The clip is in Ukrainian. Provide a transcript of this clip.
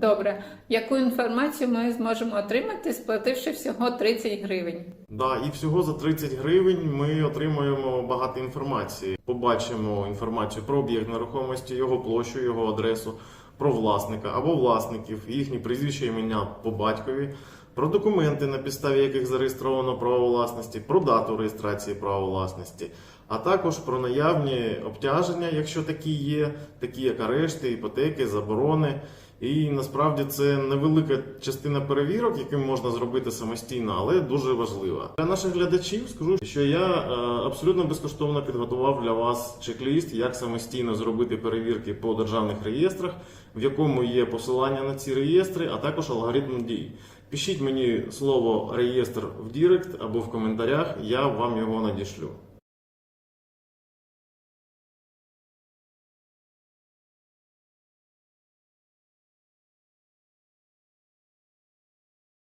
Добре. Яку інформацію ми зможемо отримати, сплативши всього 30 гривень? Да, і всього за 30 гривень ми отримуємо багато інформації. Побачимо інформацію про об'єкт нерухомості, його площу, його адресу, про власника або власників, їхні прізвища імення по батькові, про документи, на підставі яких зареєстровано право власності, про дату реєстрації права власності, а також про наявні обтяження, якщо такі є, такі як арешти, іпотеки, заборони. І насправді це невелика частина перевірок, які можна зробити самостійно, але дуже важлива. Для наших глядачів скажу, що я е, абсолютно безкоштовно підготував для вас чек-ліст, як самостійно зробити перевірки по державних реєстрах, в якому є посилання на ці реєстри, а також алгоритм дій. Пишіть мені слово реєстр в Дірект або в коментарях, я вам його надішлю.